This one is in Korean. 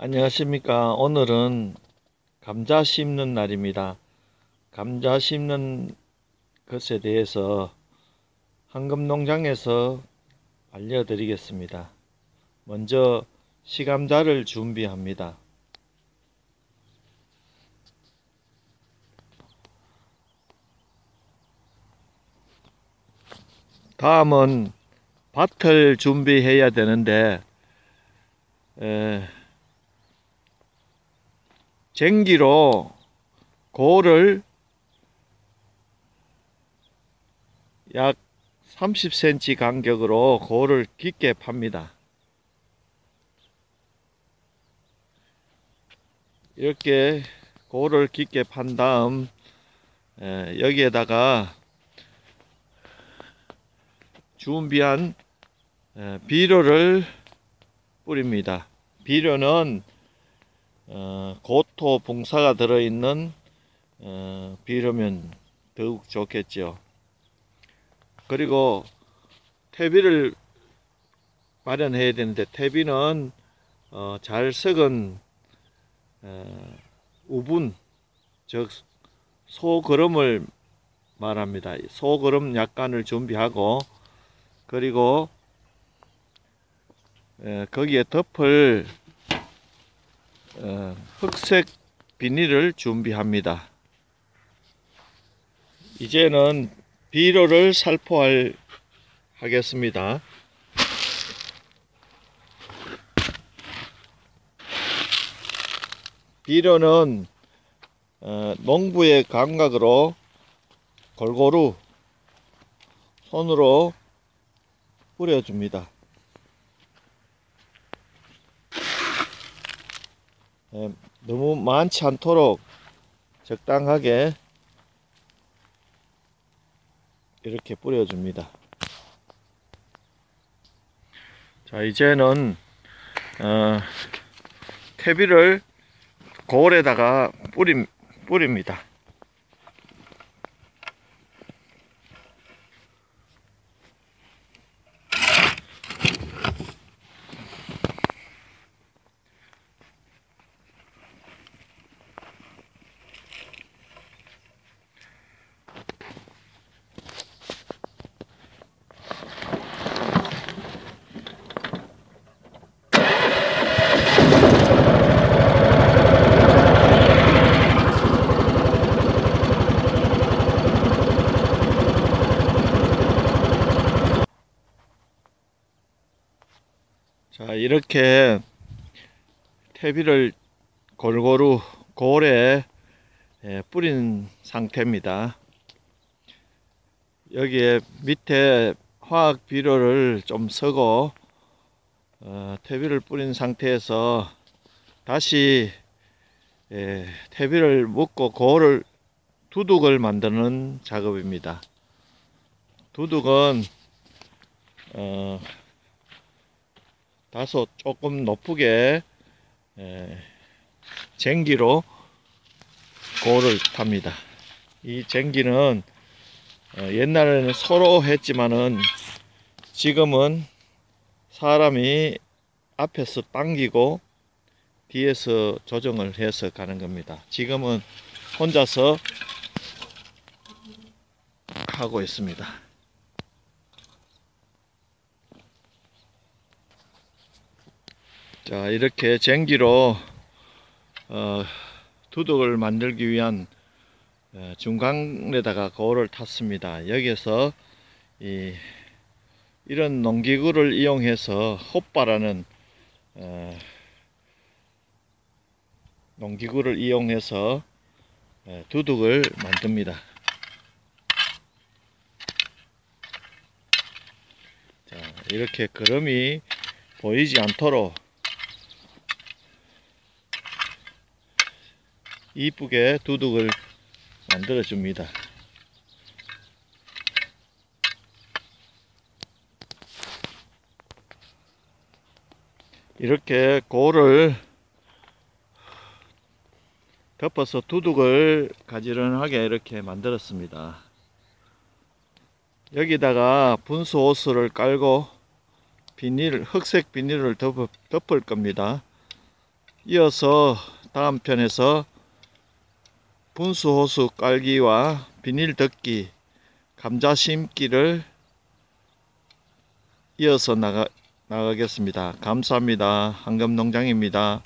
안녕하십니까. 오늘은 감자 심는 날입니다. 감자 심는 것에 대해서 황금농장에서 알려드리겠습니다. 먼저 시감자를 준비합니다. 다음은 밭을 준비해야 되는데 에, 쟁기로 고를 약 30cm 간격으로 고를 깊게 팝니다. 이렇게 고를 깊게 판 다음 여기에다가 준비한 비료를 뿌립니다. 비료는 어, 고토 봉사가 들어있는 어, 비료면 더욱 좋겠죠. 그리고 퇴비를 마련해야 되는데 퇴비는 어, 잘 썩은 어, 우분 즉 소그름을 말합니다. 소그름 약간을 준비하고 그리고 에, 거기에 덮을 어, 흑색 비닐을 준비합니다. 이제는 비료를 살포할 하겠습니다. 비료는 어, 농부의 감각으로 골고루 손으로 뿌려줍니다. 너무 많지 않도록 적당하게 이렇게 뿌려줍니다. 자 이제는 어, 퇴비를 거울에다가 뿌림, 뿌립니다. 자 이렇게 퇴비를 골고루 고래 예, 뿌린 상태입니다. 여기에 밑에 화학 비료를 좀 쓰고 어, 퇴비를 뿌린 상태에서 다시 예, 퇴비를 묻고 고를 두둑을 만드는 작업입니다. 두둑은 어, 다소 조금 높게 에, 쟁기로 고를 탑니다. 이 쟁기는 어, 옛날에는 서로 했지만은 지금은 사람이 앞에서 당기고 뒤에서 조정을 해서 가는 겁니다. 지금은 혼자서 하고 있습니다. 자 이렇게 쟁기로 어, 두둑을 만들기 위한 어, 중간에다가 거울을 탔습니다. 여기에서 이, 이런 농기구를 이용해서 헛바라는 어, 농기구를 이용해서 어, 두둑을 만듭니다. 자 이렇게 그름이 보이지 않도록 이쁘게 두둑을 만들어 줍니다. 이렇게 고를 덮어서 두둑을 가지런하게 이렇게 만들었습니다. 여기다가 분수 호스를 깔고 비닐, 흑색 비닐을 덮을 겁니다. 이어서 다음 편에서 분수호수 깔기와 비닐 덮기, 감자 심기를 이어서 나가, 나가겠습니다. 감사합니다. 한금농장입니다.